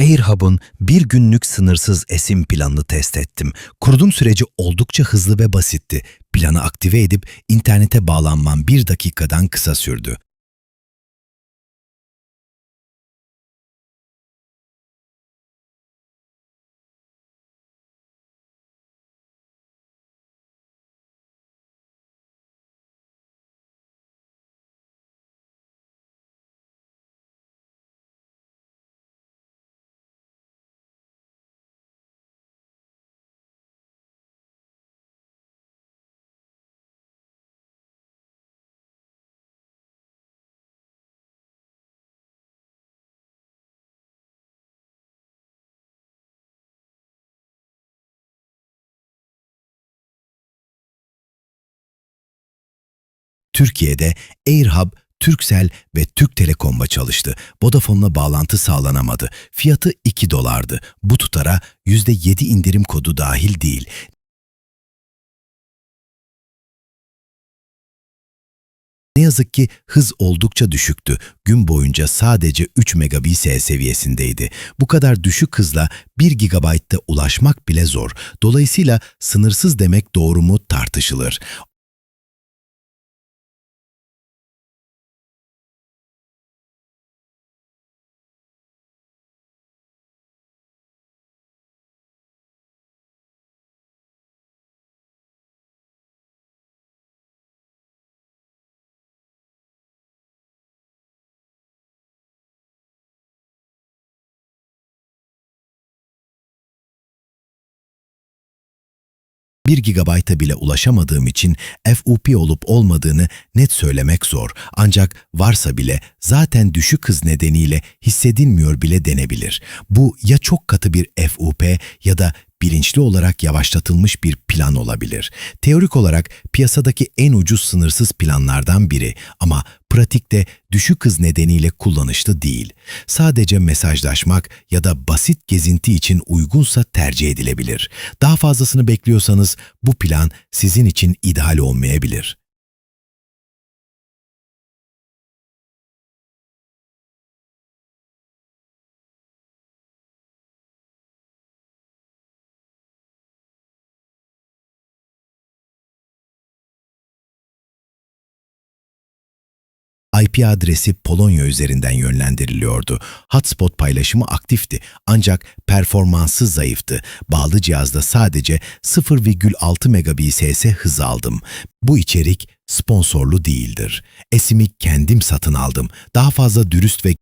AirHub'un bir günlük sınırsız esim planını test ettim. Kurulum süreci oldukça hızlı ve basitti. Planı aktive edip internete bağlanmam bir dakikadan kısa sürdü. Türkiye'de AirHub, Turkcell ve Türk Telekom'la çalıştı. Vodafone'la bağlantı sağlanamadı. Fiyatı 2 dolardı. Bu tutara %7 indirim kodu dahil değil. Ne yazık ki hız oldukça düşüktü. Gün boyunca sadece 3 megabits seviyesindeydi. Bu kadar düşük hızla 1 GB'da ulaşmak bile zor. Dolayısıyla sınırsız demek doğru mu tartışılır. Bir gigabayta bile ulaşamadığım için FUP olup olmadığını net söylemek zor. Ancak varsa bile zaten düşük hız nedeniyle hissedilmiyor bile denebilir. Bu ya çok katı bir FUP ya da bilinçli olarak yavaşlatılmış bir plan olabilir. Teorik olarak piyasadaki en ucuz sınırsız planlardan biri ama pratikte düşük hız nedeniyle kullanışlı değil. Sadece mesajlaşmak ya da basit gezinti için uygunsa tercih edilebilir. Daha fazlasını bekliyorsanız bu plan sizin için ideal olmayabilir. IP adresi Polonya üzerinden yönlendiriliyordu. Hotspot paylaşımı aktifti ancak performansı zayıftı. Bağlı cihazda sadece 0,6 Mbps hız aldım. Bu içerik sponsorlu değildir. Esimi kendim satın aldım. Daha fazla dürüst ve